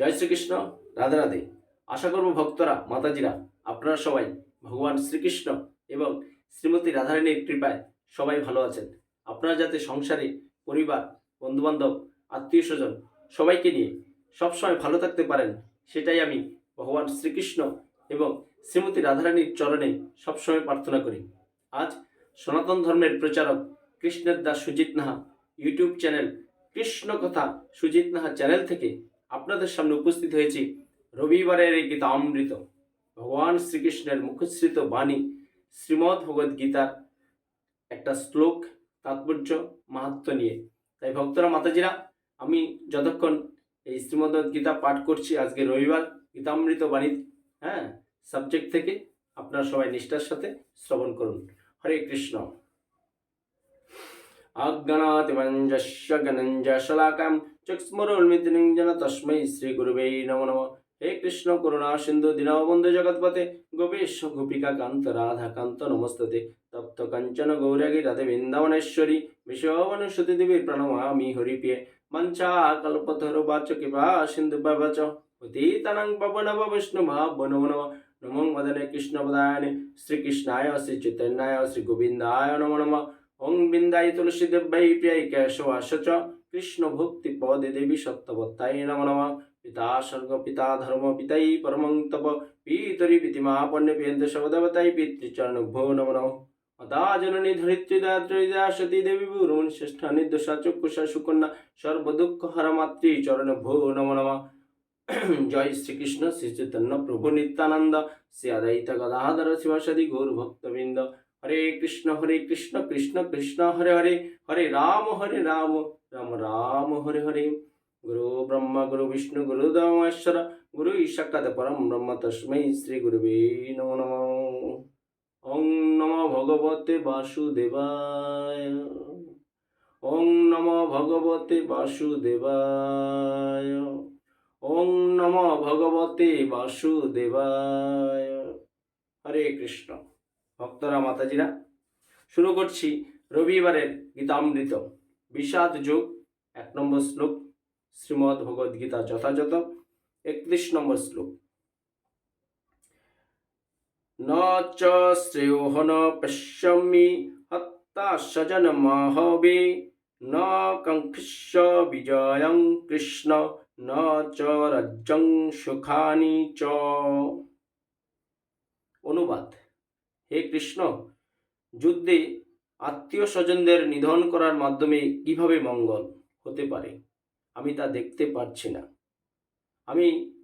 জয় শ্রীকৃষ্ণ, রাধে রাধে। আশা করব ভক্তরা, মাতাজিরা, আপনারা সবাই ভগবান শ্রীকৃষ্ণ এবং শ্রীমতী রাধারানীর কৃপায় সবাই ভালো আছেন। আপনারা যাতে সংসারে পরিবার, বন্ধুবান্ধব আত্মীয় স্বজন সবাইকে নিয়ে সবসময় ভালো থাকতে পারেন, সেটাই আমি ভগবান শ্রীকৃষ্ণ এবং শ্রীমতী রাধারানীর চরণে সবসময় প্রার্থনা করি। আজ সনাতন ধর্মের প্রচারক কৃষ্ণের দাস সুজিত নাহা, ইউটিউব চ্যানেল কৃষ্ণ কথা সুজিত নাহা চ্যানেল থেকে আপনাদের সামনে উপস্থিত হয়েছি। রবিবারের এই গীতা অমৃত। ভগবান শ্রীকৃষ্ণের মুখশ্রিত বাণী, শ্রীমদ্ ভগবদ গীতার একটা শ্লোক, তাৎপর্য, মাহাত্ম নিয়ে। তাই ভক্তরা, মাতাজিরা, আমি যতক্ষণ এই শ্রীমদ্ গীতা পাঠ করছি, আজকে রবিবার গীতামৃত বাণী হ্যাঁ সাবজেক্ট থেকে আপনারা সবাই নিষ্ঠার সাথে শ্রবণ করুন। হরে কৃষ্ণ। অজ্ঞানাতিমঞ্জস্য গণঞ্জশলাকাম চক্ষুস্মরোন্মিতনিঞ্জন তস্मै শ্রীগুরুবে নমো নমঃ হে কৃষ্ণ করুণা সিন্ধু দীনবন্ধু জগৎপতে গোপেশ গোপিকা কান্ত রাধা কান্ত নমস্ততে তপ্ত কাঞ্চন গৌরাগী রাধে বৃন্দাবনেশ্বরী বিশ্ববনুসুতি দেবী প্রণমামি হরিপ্রিয়ে মঞ্চা কল্পতরু বাচ কৃপা সিন্ধু বাচ পতিতানাং পবনব বিষ্ণু ভাব নমো নমঃ নমো মদনে কৃষ্ণ পদায়নে শ্রীকৃষ্ণায় শ্রী চৈতন্যায় শ্রী গোবিন্দায় নমো নমঃ ওং বিন্দাই তুলসী দেব্যೈ প্রিয়াই কেশবাশ চ কৃষ্ণ ভক্তি পদে দেবী সত্যবত্তাই নমো নমঃ। পিতা স্বর্গ, পিতা ধর্ম, পিতাই পরমং তপ। পিতরি পিতিমা পণ্য পিয়ন্ত শবদেবতাই পিতৃচরণ ভো নমো নমঃ। মাতা জননী ধরিত্রী দাত্রীদা সতী দেবী গুরুণ শ্রেষ্ঠ নির্দোষা চক্ষুষা সুকন্যা সর্বদুঃখ হর মাতৃ চরণ ভো নমো নমঃ। জয় শ্রীকৃষ্ণ শ্রী চৈতন্য প্রভু নিত্যানন্দ। শ্রী আদায়িত গদাধর শিবাসাদি গৌর ভক্তবৃন্দ। হরে কৃষ্ণ হরে কৃষ্ণ কৃষ্ণ কৃষ্ণ, হরে হরে হরে রাম হরে রাম রাম রাম, হরে হরে। গুরু ব্রহ্মা, গুরু বিষ্ণু, গুরু দেবেশ্বর গুরু সাক্ষাৎ পরম ব্রহ্ম তস্मै শ্রী গুরুবে নমো নম। ওং নম ভগবতে বাসুদেবায়। ওং নম ভগবতে বাসুদেবায়। ওং নম ভগবতে বাসুদেবায়। হরে কৃষ্ণ। ভক্তরা মাতাজিরা, শুরু করছি রবিবারের গীতামৃত। বিষাদ যুগ, এক নম্বর শ্লোক, শ্রীমদ্ ভগবদ গীতা যথাযথ, একত্রিশ নম্বর শ্লোক। ন চ শ্রেয়োহন পশ্যমি হত্তা সজন মাহবে, ন কঙ্ক্ষিষ্য বিজয়ং কৃষ্ণ ন চ রাজ্যং সুখানি চ। অনুবাদ। হে কৃষ্ণ, যুদ্ধে আত্মীয় স্বজনদের নিধন করার মাধ্যমে কীভাবে মঙ্গল হতে পারে? আমি তা দেখতে পারছি না। আমি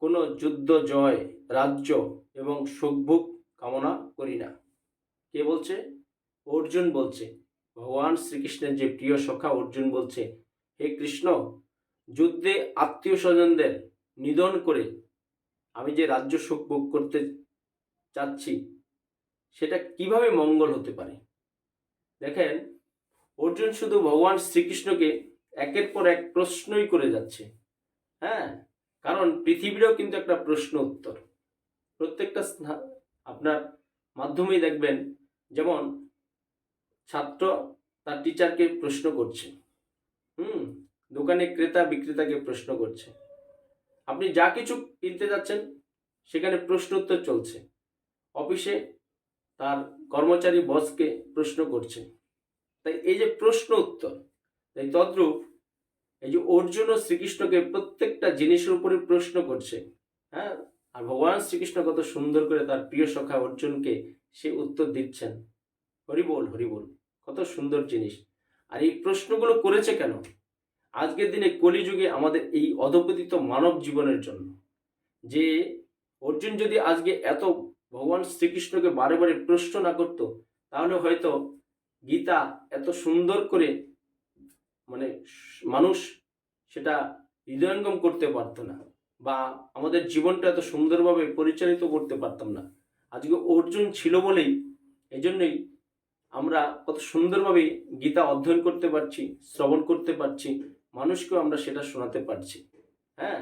কোনো যুদ্ধ, জয়, রাজ্য এবং সুখভোগ কামনা করি না। কে বলছে? অর্জুন বলছে। ভগবান শ্রীকৃষ্ণের যে প্রিয় সখা অর্জুন বলছে, হে কৃষ্ণ, যুদ্ধে আত্মীয় স্বজনদের নিধন করে আমি যে রাজ্য সুখ ভোগ করতে চাচ্ছি সেটা কীভাবে মঙ্গল হতে পারে? দেখেন, অর্জুন শুধু ভগবান শ্রীকৃষ্ণকে একের পর এক প্রশ্নই করে যাচ্ছে। হ্যাঁ? কারণ পৃথিবীরও কিন্তু একটা প্রশ্ন উত্তর। প্রত্যেকটা আপনার মাধ্যমেই দেখবেন, যেমন ছাত্র তার টিচারকে প্রশ্ন করছে। হুম? দোকানে ক্রেতা, বিক্রেতাকে প্রশ্ন করছে। আপনি যা কিছু কিনতে যাচ্ছেন, সেখানে প্রশ্ন উত্তর চলছে। অফিসে তার কর্মচারী বসকে প্রশ্ন করছে। তাই এই যে প্রশ্ন উত্তর, তাই তদ্রূপ এই যে অর্জুন ও শ্রীকৃষ্ণকে প্রত্যেকটা জিনিসের উপরে প্রশ্ন করছে হ্যাঁ? আর ভগবান শ্রীকৃষ্ণ কত সুন্দর করে তার প্রিয় সখা অর্জুনকে সে উত্তর দিচ্ছেন। হরিবোল হরিবোল কত সুন্দর জিনিস। আর এই প্রশ্নগুলো করেছে কেন? আজকের দিনে কলিযুগে আমাদের এই অধপতিত মানব জীবনের জন্য। যে অর্জুন যদি আজকে এত ভগবান শ্রীকৃষ্ণকে বারে বারে প্রশ্ন না করত, তাহলে হয়তো গীতা এত সুন্দর করে মানে মানুষ সেটা হৃদয়ঙ্গম করতে পারতো না বা আমাদের জীবনটা এত সুন্দরভাবে পরিচালিত করতে পারতাম না। আজকে অর্জুন ছিল বলেই এজন্যই আমরা কত সুন্দরভাবে গীতা অধ্যয়ন করতে পারছি, শ্রবণ করতে পারছি, মানুষকেও আমরা সেটা শোনাতে পারছি। হ্যাঁ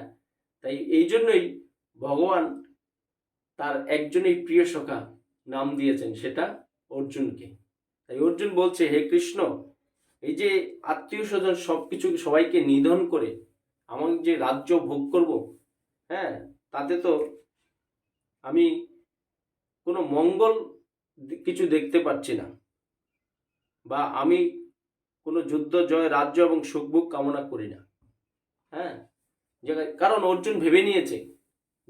তাই এই জন্যই ভগবান তার একজনই প্রিয় সখা নাম দিয়েছেন, সেটা অর্জুনকে। তাই অর্জুন বলছে, হে কৃষ্ণ, এই যে আত্মীয় স্বজন সব কিছু সবাইকে নিধন করে আমার যে রাজ্য ভোগ করব হ্যাঁ তাতে তো আমি কোনো মঙ্গল কিছু দেখতে পাচ্ছি না। বা আমি কোনো যুদ্ধ, জয়, রাজ্য এবং সুখভোগ কামনা করি না। হ্যাঁ কারণ অর্জুন ভেবে নিয়েছে।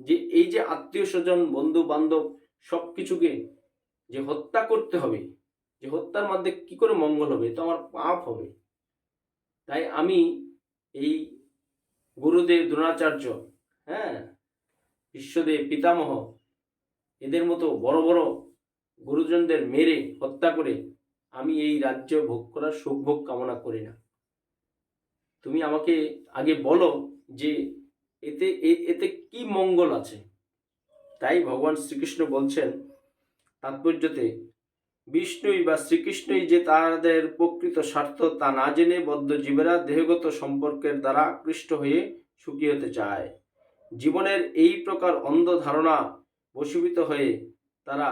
যে এই যে আত্মীয় স্বজন, বন্ধু বান্ধব সব কিছুকে যে হত্যা করতে হবে, যে হত্যার মধ্যে কি করে মঙ্গল হবে তো আমার পাপ হবে। তাই আমি এই গুরুদেব, দ্রোণাচার্য হ্যাঁ বিশ্বদেব, পিতামহ, এদের মতো বড় বড় গুরুজনদের মেরে হত্যা করে আমি এই রাজ্য ভোগ করার সুখ ভোগ কামনা করি না। তুমি আমাকে আগে বলো যে এতে এতে কি মঙ্গল আছে? তাই ভগবান শ্রীকৃষ্ণ বলছেন, তাৎপর্যতে, বিষ্ণুই বা শ্রীকৃষ্ণই যে তাদের প্রকৃত স্বার্থ তা না জেনে বদ্ধ জীবেরা দেহগত সম্পর্কের দ্বারা আকৃষ্ট হয়ে সুখী হতে চায়। জীবনের এই প্রকার অন্ধ ধারণা বশীভূত হয়ে তারা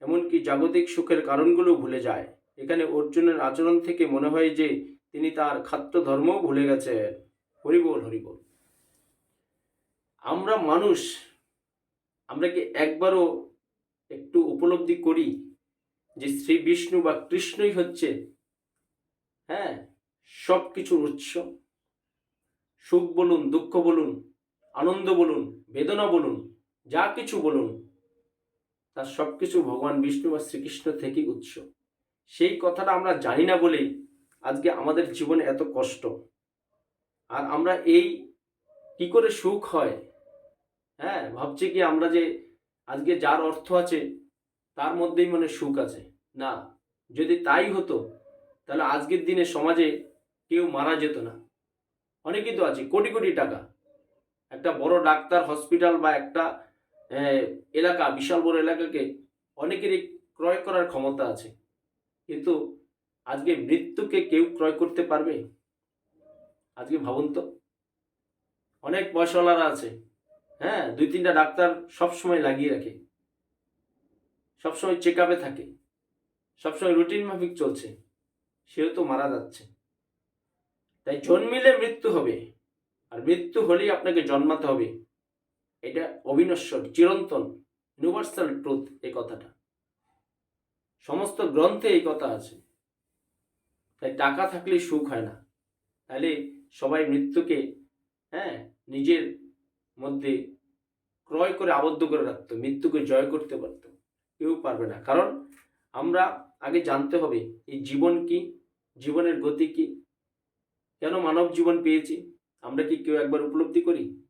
এমনকি জাগতিক সুখের কারণগুলো ভুলে যায়। এখানে অর্জুনের আচরণ থেকে মনে হয় যে তিনি তার খাদ্য ধর্মও ভুলে গেছেন। হরিবোল হরিবোল। আমরা মানুষ, আমরা কি একবারও একটু উপলব্ধি করি যে শ্রী বিষ্ণু বা কৃষ্ণই হচ্ছে হ্যাঁ সব কিছুর উৎস? সুখ বলুন, দুঃখ বলুন, আনন্দ বলুন, বেদনা বলুন, যা কিছু বলুন, তার সব কিছু ভগবান বিষ্ণু বা শ্রীকৃষ্ণ থেকেই উৎস। সেই কথাটা আমরা জানি না বলেই আজকে আমাদের জীবনে এত কষ্ট। আর আমরা এই কি করে সুখ হয়? হ্যাঁ ভাবছি কি আমরা যে আজকে যার অর্থ আছে, তার মধ্যেই মনে সুখ আছে। না, যদি তাই হতো, তাহলে আজকের দিনে সমাজে কেউ মারা যেত না। অনেকেই তো আছে, কোটি কোটি টাকা। একটা বড় ডাক্তার, হসপিটাল বা একটা এলাকা, বিশাল বড় এলাকাকে অনেকেরই ক্রয় করার ক্ষমতা আছে। কিন্তু আজকে মৃত্যুকে কেউ ক্রয় করতে পারবে? আজকে ভাবুন তো। অনেক পয়সাওয়ালারা আছে হ্যাঁ দুই তিনটা ডাক্তার সব সময় লাগিয়ে রাখে। সবসময় চেক আপে থাকে। সবসময় রুটিন মাফিক চলছে। সেও তো মারা যাচ্ছে। তাই জন্মিলে মৃত্যু হবে। আর মৃত্যু হলেই আপনাকে জন্মাতে হবে। এটা অবিনশ্বর, চিরন্তন ইউনিভার্সাল ট্রুথ এই কথাটা। সমস্ত গ্রন্থে এই কথা আছে। তাই টাকা থাকলেই সুখ হয় না। তাহলে সবাই মৃত্যুকে হ্যাঁ নিজের মধ্যে ক্রয় করে আবদ্ধ করে রাখতো, মৃত্যুকে জয় করতে পারত। কেউ পারবে না। কারণ আমরা আগে জানতে হবে, এই জীবন কি? জীবনের গতি কি? কেন মানব জীবন পেয়েছি? আমরা কি কেউ একবার উপলব্ধি করি?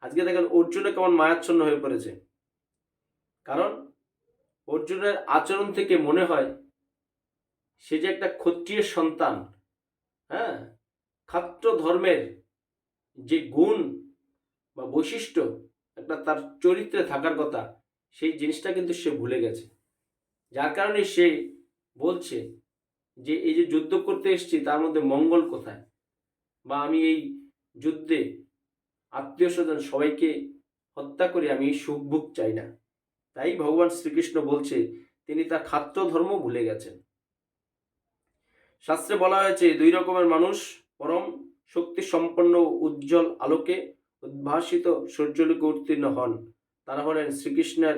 আজকে দেখেন অর্জুনে কেমন মায়াচ্ছন্ন হয়ে পড়েছে। কারণ অর্জুনের আচরণ থেকে মনে হয়, সে যে একটা ক্ষত্রিয় সন্তান হ্যাঁ? খাত্র ধর্মের যে গুণ বা বৈশিষ্ট্য একটা তার চরিত্রে থাকার কথা, সেই জিনিসটা কিন্তু সে ভুলে গেছে। যার কারণে সে বলছে যে, এই যে যুদ্ধ করতে এসেছি, তার মধ্যে মঙ্গল কোথায়? বা, আমি এই যুদ্ধে আত্মীয় স্বজন সবাইকে হত্যা করে আমি সুখ ভোগ চাই না। তাই ভগবান শ্রীকৃষ্ণ বলছে, তিনি তার খাদ্য ধর্ম ভুলে গেছেন। শাস্ত্রে বলা হয়েছে, দুই রকমের মানুষ, পরম শক্তি সম্পন্ন উজ্জ্বল আলোকে উদ্ভাসিত সূর্যলোকে উত্তীর্ণ হন। তারা হলেন শ্রীকৃষ্ণের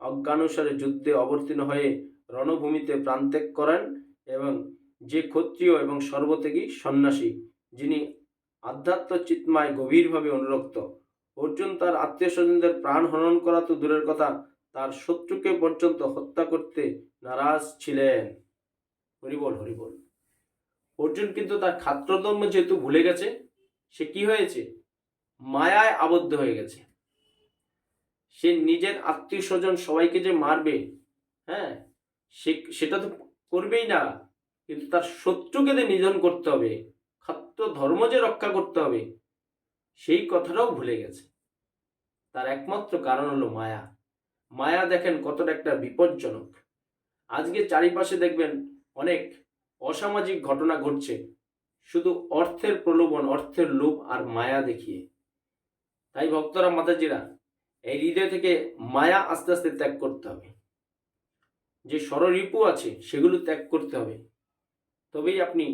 অজ্ঞানুসারে যুদ্ধে অবতীর্ণ হয়ে রণভূমিতে প্রাণত্যাগ করেন এবং যে ক্ষত্রিয় এবং সর্বত্যাগী সন্ন্যাসী, যিনি আধ্যাত্ম চিত্মায় গভীরভাবে অনুরক্ত। অর্জুন তার আত্মীয় স্বজনদের প্রাণ হনন করা তো দূরের কথা, তার শত্রুকে পর্যন্ত হত্যা করতে নারাজ ছিলেন। হরিবল হরিবল। অর্জুন কিন্তু তার খাত্রধর্ম যেহেতু ভুলে গেছে, সে কি হয়েছে? মায়ায় আবদ্ধ হয়ে গেছে। সে নিজের আত্মীয় স্বজন সবাইকে যে মারবে হ্যাঁ সে, সেটা তো করবেই না। কিন্তু তার শত্রুকে যে নিধন করতে হবে খাদ্য ধর্ম যে রক্ষা করতে হবে, সেই কথাটাও ভুলে গেছে। তার একমাত্র কারণ হলো মায়া। মায়া দেখেন কতটা একটা বিপজ্জনক। আজকে চারিপাশে দেখবেন অনেক অসামাজিক ঘটনা ঘটছে। শুধু অর্থের প্রলোভন, অর্থের লোভ আর মায়া দেখিয়ে। তাই ভক্তরা মাতাজিরা এই হৃদয় থেকে মায়া আস্তে আস্তে ত্যাগ করতে হবে। যে ষড়রিপু আছে, সেগুলো ত্যাগ করতে হবে। তবেই আপনি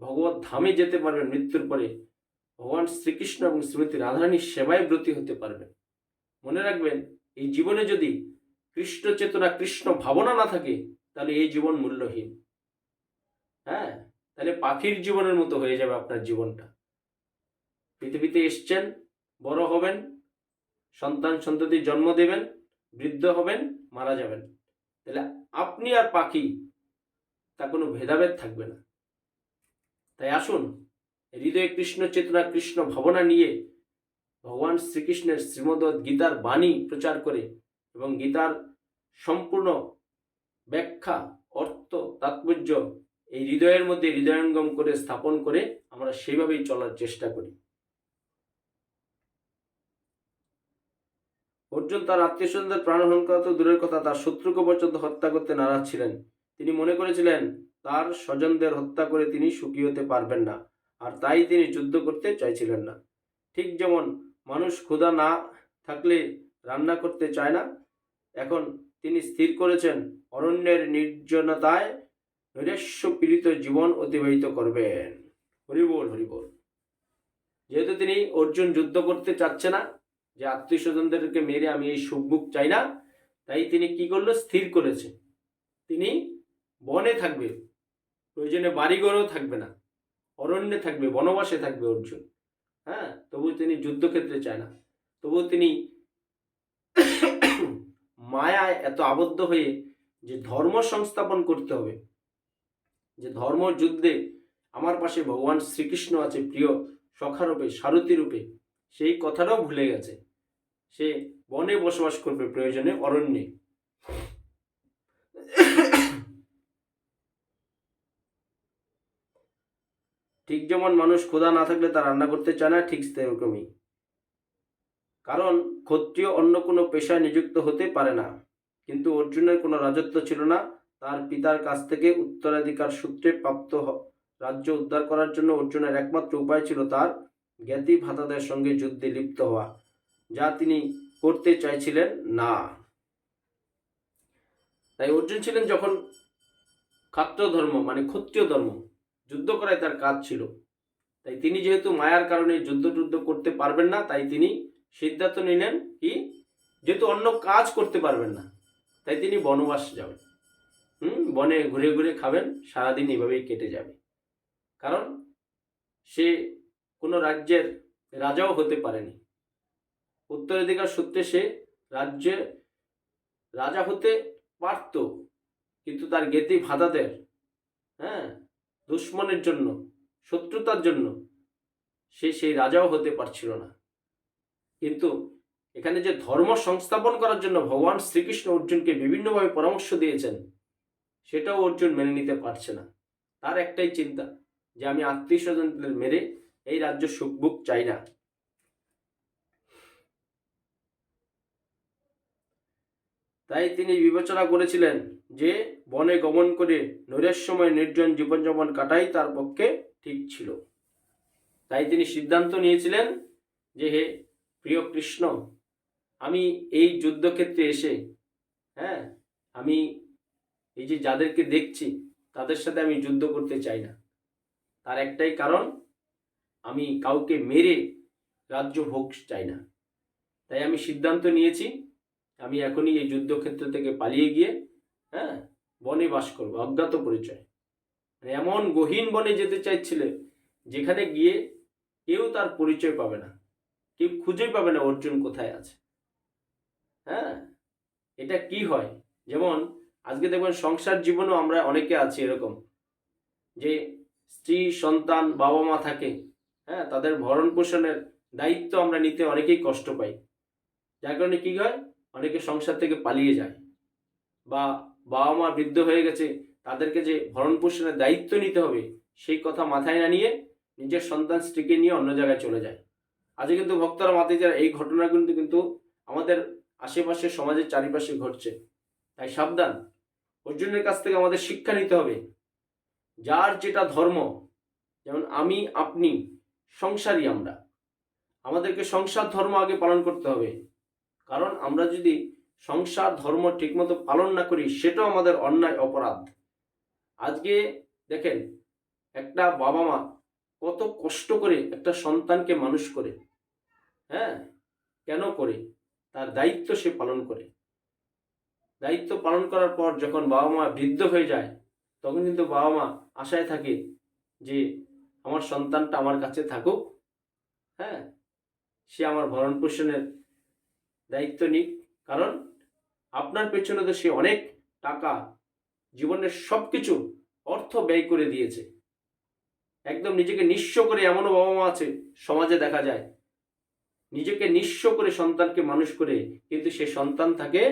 ভগবত ধামে যেতে পারবেন, মৃত্যুর পরে ভগবান শ্রীকৃষ্ণ এবং শ্রীমতী রাধারানীর সেবায় ব্রতী হতে পারবেন। মনে রাখবেন, এই জীবনে যদি কৃষ্ণ চেতনা, কৃষ্ণ ভাবনা না থাকে, তাহলে এই জীবন মূল্যহীন। হ্যাঁ তাহলে পাখির জীবনের মতো হয়ে যাবে আপনার জীবনটা। পৃথিবীতে এসছেন বড় হবেন, সন্তান সন্ততি জন্ম দেবেন, বৃদ্ধ হবেন, মারা যাবেন। তাহলে আপনি আর পাখি তা কোনো ভেদাভেদ থাকবে না। তাই আসুন, হৃদয়ে কৃষ্ণ চেতনা, কৃষ্ণ ভাবনা নিয়ে ভগবান শ্রীকৃষ্ণের শ্রীমদ গীতার বাণী প্রচার করে এবং গীতার সম্পূর্ণ ব্যাখ্যা, অর্থ, তাৎপর্য এই হৃদয়ের মধ্যে হৃদয়ঙ্গম করে স্থাপন করে আমরা সেইভাবেই চলার চেষ্টা করি। অর্জুন তার আত্মীয় স্বজনদের প্রাণহরণ করা তো দূরের কথা, তার শত্রুকে পর্যন্ত হত্যা করতে নারাজ ছিলেন। তিনি মনে করেছিলেন, তার স্বজনদের হত্যা করে তিনি সুখী হতে পারবেন না, আর তাই তিনি যুদ্ধ করতে চাইছিলেন না। ঠিক যেমন মানুষ ক্ষুধা না থাকলে রান্না করতে চায় না, এখন তিনি স্থির করেছেন, অরণ্যের নির্জনতায় নৈরাশ্য পীড়িত জীবন অতিবাহিত করবেন। হরিবোল হরিবোল যেহেতু তিনি অর্জুন যুদ্ধ করতে চাচ্ছে না যে আত্মীয় স্বজনদেরকে মেরে আমি এই সুখবুক চাই না। তাই তিনি কি করল? স্থির করেছে। তিনি বনে থাকবে। প্রয়োজনে বাড়িঘরেও থাকবে না। অরণ্যে থাকবে, বনবাসে থাকবে অর্জুন। হ্যাঁ তবু তিনি যুদ্ধক্ষেত্রে চায় না। তবু তিনি মায়ায় এত আবদ্ধ হয়ে যে ধর্ম সংস্থাপন করতে হবে। যে ধর্ম যুদ্ধে আমার পাশে ভগবান শ্রীকৃষ্ণ আছে প্রিয় সখারূপে সারথী রূপে সেই কথাটাও ভুলে গেছে। সে বনে বসবাস করবে, প্রয়োজনে অরণ্যে। ঠিক যেমন মানুষ ক্ষুধা না থাকলে তা রান্না করতে চায় না, ঠিক সেরকমই। কারণ ক্ষত্রিয় অন্য কোনো পেশায় নিযুক্ত হতে পারে না। কিন্তু অর্জুনের কোনো রাজত্ব ছিল না। তার পিতার কাছ থেকে উত্তরাধিকার সূত্রে প্রাপ্ত রাজ্য উদ্ধার করার জন্য অর্জুনের একমাত্র উপায় ছিল তার জ্ঞাতি ভাতাদের সঙ্গে যুদ্ধে লিপ্ত হওয়া, যা তিনি করতে চাইছিলেন না। তাই অর্জুন ছিলেন যখন খাত্র ধর্ম মানে ক্ষত্রিয় ধর্ম, যুদ্ধ করাই তার কাজ ছিল। তাই তিনি যেহেতু মায়ার কারণে যুদ্ধ টুদ্ধ করতে পারবেন না, তাই তিনি সিদ্ধান্ত নিলেন কি, যেহেতু অন্য কাজ করতে পারবেন না, তাই তিনি বনবাস যাবেন। হুম, বনে ঘুরে ঘুরে খাবেন, সারাদিন এভাবেই কেটে যাবে। কারণ সে কোনো রাজ্যের রাজাও হতে পারেনি। উত্তরাধিকার সূত্রে সে রাজ্যে রাজা হতে পারত, কিন্তু তার গেতি ভাতাদের হ্যাঁ দুশ্মনের জন্য, শত্রুতার জন্য সে সেই রাজাও হতে পারছিল না। কিন্তু এখানে যে ধর্ম সংস্থাপন করার জন্য ভগবান শ্রীকৃষ্ণ অর্জুনকে বিভিন্নভাবে পরামর্শ দিয়েছেন, সেটাও অর্জুন মেনে নিতে পারছে না। তার একটাই চিন্তা যে আমি আত্মীয় স্বজনদের মেরে এই রাজ্য সুখভোগ চাই না। তাই তিনি বিবেচনা করেছিলেন যে বনে গমন করে নৈরের সময় নির্জন জীবনযাপন কাটাই তার পক্ষে ঠিক ছিল। তাই তিনি সিদ্ধান্ত নিয়েছিলেন যে হে প্রিয় কৃষ্ণ, আমি এই যুদ্ধক্ষেত্রে এসে হ্যাঁ আমি এই যে যাদেরকে দেখছি, তাদের সাথে আমি যুদ্ধ করতে চাই না। তার একটাই কারণ আমি কাউকে মেরে রাজ্য ভোগ চাই না। তাই আমি সিদ্ধান্ত নিয়েছি, আমি এখনই এই যুদ্ধক্ষেত্র থেকে পালিয়ে গিয়ে হ্যাঁ বনে বাস করব, অজ্ঞাত পরিচয়। মানে এমন গহীন বনে যেতে চাইছিলে, যেখানে গিয়ে কেউ তার পরিচয় পাবে না, কেউ খুঁজেই পাবে না অর্জুন কোথায় আছে। হ্যাঁ এটা কি হয়? যেমন, আজকে দেখবেন সংসার জীবনেও আমরা অনেকে আছি এরকম, যে স্ত্রী, সন্তান বাবা মা থাকে হ্যাঁ তাদের ভরণ পোষণের দায়িত্ব আমরা নিতে অনেকেই কষ্ট পাই। যার কারণে কী হয়? অনেকে সংসার থেকে পালিয়ে যায় বা বাবা মা বৃদ্ধ হয়ে গেছে, তাদেরকে যে ভরণ পোষণের দায়িত্ব নিতে হবে, সেই কথা মাথায় না নিয়ে নিজের সন্তান, স্ত্রীকে নিয়ে অন্য জায়গায় চলে যায়। আজকে কিন্তু ভক্তরা মাতে যারা এই ঘটনাগুলো কিন্তু আমাদের আশেপাশে সমাজের চারিপাশে ঘটছে। তাই সাবধান। অর্জুনের কাছ থেকে আমাদের শিক্ষা নিতে হবে। যার যেটা ধর্ম, যেমন আমি, আপনি সংসারী আমরা। আমাদেরকে সংসার ধর্ম আগে পালন করতে হবে। কারণ আমরা যদি সংসার ধর্ম ঠিকমতো পালন না করি, সেটাও আমাদের অন্যায়, অপরাধ। আজকে দেখেন, একটা বাবা মা কত কষ্ট করে একটা সন্তানকে মানুষ করে। হ্যাঁ? কেন করে? তার দায়িত্ব সে পালন করে। দায়িত্ব পালন করার পর যখন বাবা মা বৃদ্ধ হয়ে যায়, তখন কিন্তু বাবা মা আশায় থাকে যে আমার সন্তানটা আমার কাছে থাকুক হ্যাঁ? সে আমার ভরণ পোষণের দায়িত্ব নিক। কারণ আপনার পেছনে তো সে অনেক টাকা, জীবনের সব কিছু অর্থ ব্যয় করে দিয়েছে। একদম নিজেকে নিঃস্ব করে এমনও বাবা মা আছে, সমাজে দেখা যায়। নিজেকে নিঃস্ব করে সন্তানকে মানুষ করে, কিন্তু সে সন্তান থাকে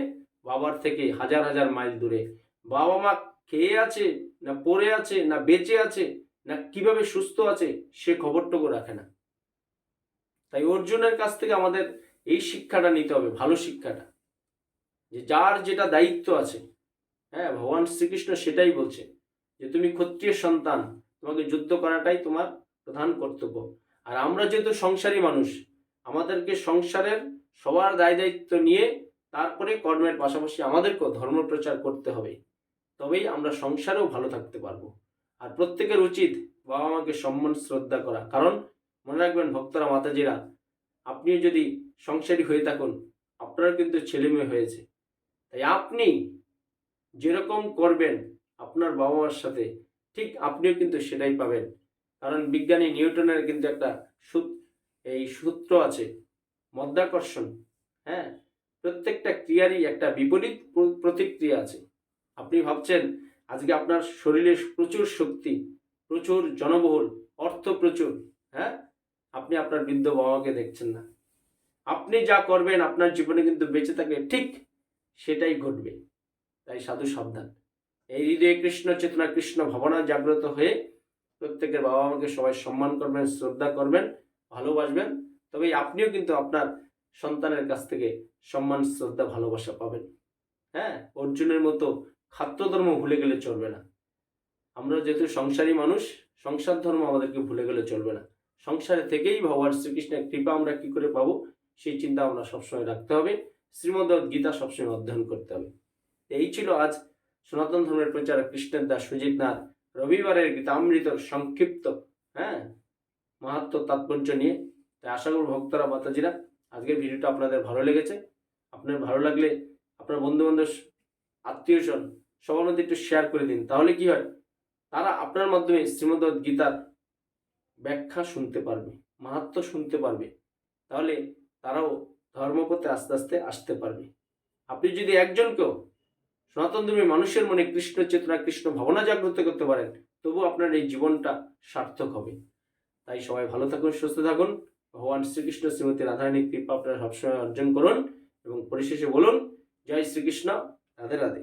বাবার থেকে হাজার হাজার মাইল দূরে। বাবা মা খেয়ে আছে না পড়ে আছে না বেঁচে আছে না কীভাবে সুস্থ আছে সে খবরটুকু রাখে না। তাই অর্জুনের কাছ থেকে আমাদের এই শিক্ষাটা নিতে হবে, ভালো শিক্ষাটা। যে যার যেটা দায়িত্ব আছে হ্যাঁ ভগবান শ্রীকৃষ্ণ সেটাই বলছে যে তুমি ক্ষত্রিয় সন্তান, তোমাকে যুদ্ধ করাটাই তোমার প্রধান কর্তব্য। আর আমরা যেহেতু সংসারী মানুষ, আমাদেরকে সংসারের সবার দায় দায়িত্ব নিয়ে তারপরে কর্মের পাশাপাশি আমাদেরকেও ধর্ম প্রচার করতে হবে। তবেই আমরা সংসারেও ভালো থাকতে পারব। আর প্রত্যেকের উচিত বাবা মাকে সম্মান, শ্রদ্ধা করা। কারণ, মনে রাখবেন ভক্তরা, মাতাজিরা, আপনিও যদি সংসারী হয়ে থাকুন আপনার কিন্তু ছেলে মেয়ে হয়েছে। তাই আপনি যেরকম করবেন আপনার বাবা মার সাথে, ঠিক আপনিও কিন্তু সেটাই পাবেন। কারণ বিজ্ঞানী নিউটনের কিন্তু একটা এই সূত্র আছে, মধ্যাকর্ষণ। হ্যাঁ? প্রত্যেকটা ক্রিয়ারই একটা বিপরীত প্র- প্রতিক্রিয়া আছে। আপনি ভাবছেন আজকে আপনার শরীরে প্রচুর শক্তি, প্রচুর জনবহুল, অর্থ প্রচুর হ্যাঁ? আপনি আপনার বৃদ্ধ বাবাকে দেখছেন না। আপনি যা করবেন আপনার জীবনে কিন্তু বেঁচে থাকলে ঠিক সেটাই ঘটবে। তাই সাধু সাবধান। এই হৃদয়ে কৃষ্ণ চেতনা, কৃষ্ণ ভাবনা জাগ্রত হয়ে প্রত্যেকের বাবা মাকে সবাই সম্মান করবেন, শ্রদ্ধা করবেন, ভালোবাসবেন। তবে আপনিও কিন্তু আপনার সন্তানের কাছ থেকে সম্মান, শ্রদ্ধা, ভালোবাসা পাবেন। হ্যাঁ? অর্জুনের মতো খাদ্য ধর্ম ভুলে গেলে চলবে না। আমরা যেহেতু সংসারী মানুষ, সংসার ধর্ম আমাদেরকে ভুলে গেলে চলবে না। সংসারে থেকেই ভগবান শ্রীকৃষ্ণের কৃপা আমরা কি করে পাবো? সেই চিন্তা আমরা সবসময় রাখতে হবে। শ্রীমদ গীতা সবসময় অধ্যয়ন করতে হবে। এই ছিল আজ সনাতন ধর্মের প্রচারক কৃষ্ণের দাস সুজিত নাথ। রবিবারের গীতামৃত সংক্ষিপ্ত হ্যাঁ মাহাত্ম তাৎপর্য নিয়ে। তাই আশা করব ভক্তরা, মাতাজিরা, আজকের ভিডিওটা আপনাদের ভালো লেগেছে। আপনার ভালো লাগলে আপনার বন্ধু বান্ধব আত্মীয়স্বজন সবার মধ্যে একটু শেয়ার করে দিন। তাহলে কি হয়? তারা আপনার মাধ্যমে শ্রীমদ গীতার ব্যাখ্যা শুনতে পারবে, মাহাত্ম শুনতে পারবে। তাহলে তারাও ধর্মপথে আস্তে আস্তে আসতে পারবে। আপনি যদি একজনকেও সনাতন ধর্মী মানুষের মনে কৃষ্ণ চেতনা, কৃষ্ণ ভাবনা জাগ্রত করতে পারেন তবু আপনার এই জীবনটা সার্থক হবে। তাই সবাই ভালো থাকুন, সুস্থ থাকুন। ভগবান শ্রীকৃষ্ণ, শ্রীমতী রাধারানীর কৃপা আপনারা সবসময় অর্জন করুন এবং পরিশেষে বলুন, জয় শ্রীকৃষ্ণ, রাধে রাধে।